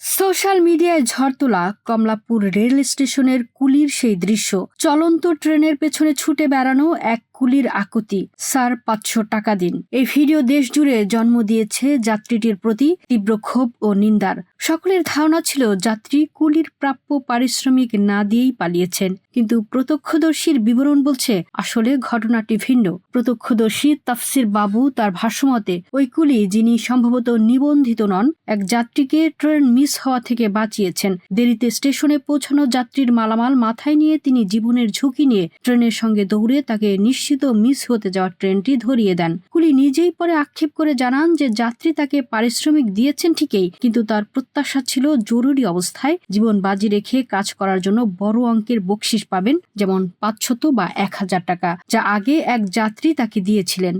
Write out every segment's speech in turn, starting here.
Social মিডিয়ায় ঝড় তোলা কমলাপুর রেল স্টেশনের কুলির সেই দৃশ্য। চলন্ত ট্রেনের পেছনে ছুটে বেড়ানো এক কুলির আকুতি। স্যার, পাঁচশো টাকা দিন। এই ভিডিও দেশ জুড়ে জন্ম দিয়েছে যাত্রীটির প্রতি তীব্র ক্ষোভ ও নিন্দার। সকলের ধারণা ছিল যাত্রী কুলির প্রাপ্য পারিশ্রমিক না দিয়েই পালিয়েছেন। কিন্তু প্রত্যক্ষদর্শীর বিবরণ বলছে, আসলে ঘটনাটি ভিন্ন। প্রত্যক্ষদর্শী তাফসির বাবু তার ভাষ্যমতে, ওই কুলি যিনি সম্ভবত নিবন্ধিত নন, এক যাত্রীকে ট্রেন মিস হওয়া থেকে বাঁচিয়েছেন। দেরিতে স্টেশনে পৌঁছানো যাত্রীর মালামাল মাথায় নিয়ে তিনি জীবনের ঝুঁকি নিয়ে ট্রেনের সঙ্গে দৌড়ে তাকে নিশ্চিত মিস হতে যাওয়া ট্রেনটি ধরিয়ে দেন। কুলি নিজেই পরে আক্ষেপ করে জানান যে যাত্রী তাকে পারিশ্রমিক দিয়েছেন ঠিকই, কিন্তু তার প্রত্যাশা ছিল জরুরি অবস্থায় জীবন বাজি রেখে কাজ করার জন্য বড় অঙ্কের বকশিস পাবেন, যেমন পাঁচশত বা এক হাজার টাকা, যা আগে এক যাত্রী তাকে দিয়েছিলেন।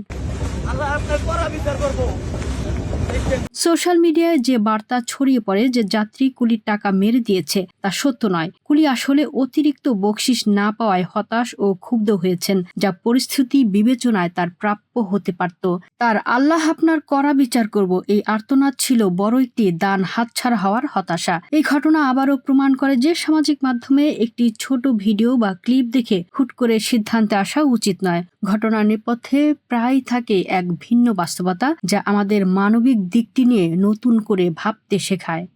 আল্লাহ আপনার বিচার করব। সোশ্যাল মিডিয়ায় যে বার্তা ছড়িয়ে পড়ে যে যাত্রী কুলির টাকা মেরে দিয়েছে, তা সত্য নয়। কুলি আসলে অতিরিক্ত বকশিস না পাওয়ায় হতাশ ও ক্ষুব্ধ হয়েছেন, যা পরিস্থিতি বিবেচনায় তার প্রাপ্য হতে পারত। তার আল্লাহ আপনার কড়া বিচার করব। এই আর্তনাদ ছিল বড় একটি দান হাতছাড়া হওয়ার হতাশা। এই ঘটনা আবারও প্রমাণ করে যে সামাজিক মাধ্যমে একটি ছোট ভিডিও বা ক্লিপ দেখে হুট করে সিদ্ধান্তে আসা উচিত নয়। ঘটনার নেপথ্যে প্রায় থাকে এক ভিন্ন বাস্তবতা যা আমাদের মানবিক দিকটি নিয়ে নতুন করে ভাবতে শেখায়।